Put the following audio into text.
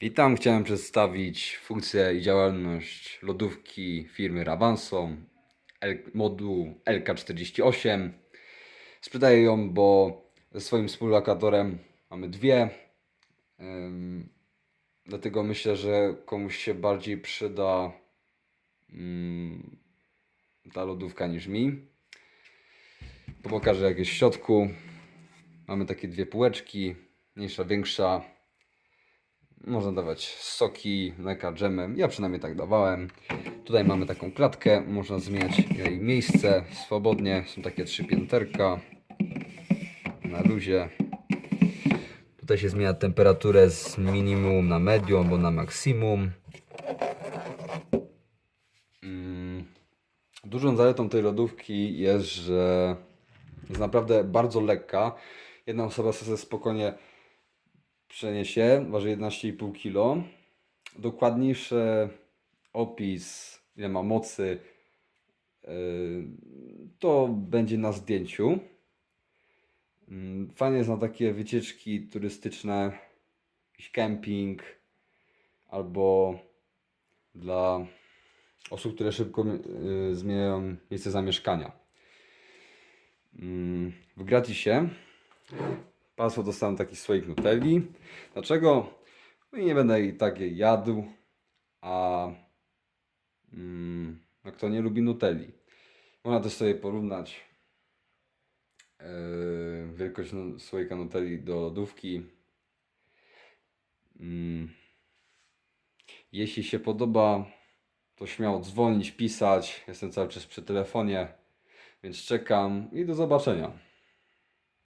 Witam, chciałem przedstawić funkcję i działalność lodówki firmy Ravanso L- moduł LK48. Sprzedaję ją, bo ze swoim współlokatorem mamy dwie. Ym, dlatego myślę, że komuś się bardziej przyda mm, ta lodówka niż mi. Pokażę jak jest w środku. Mamy takie dwie półeczki, mniejsza, większa. Można dawać soki, mleka, dżemem. Ja przynajmniej tak dawałem. Tutaj mamy taką klatkę, można zmieniać jej miejsce swobodnie. Są takie trzy pięterka na luzie. Tutaj się zmienia temperaturę z minimum na medium albo na maksimum. Mm. Dużą zaletą tej lodówki jest, że jest naprawdę bardzo lekka. Jedna osoba sobie spokojnie przeniesie, waży 11,5 kg. Dokładniejszy opis, ile ma mocy, yy, to będzie na zdjęciu. Mm, Fajnie jest na takie wycieczki turystyczne, jakiś camping, albo dla osób, które szybko yy, zmieniają miejsce zamieszkania. Mm, W gratisie Państwo dostaną taki słoik nutelli. Dlaczego? No i nie będę i tak jadł, a mm, no kto nie lubi nutelli. Można też sobie porównać yy, wielkość słoika nutelli do lodówki. Mm. Jeśli się podoba, to śmiało dzwonić, pisać. Jestem cały czas przy telefonie, więc czekam i do zobaczenia.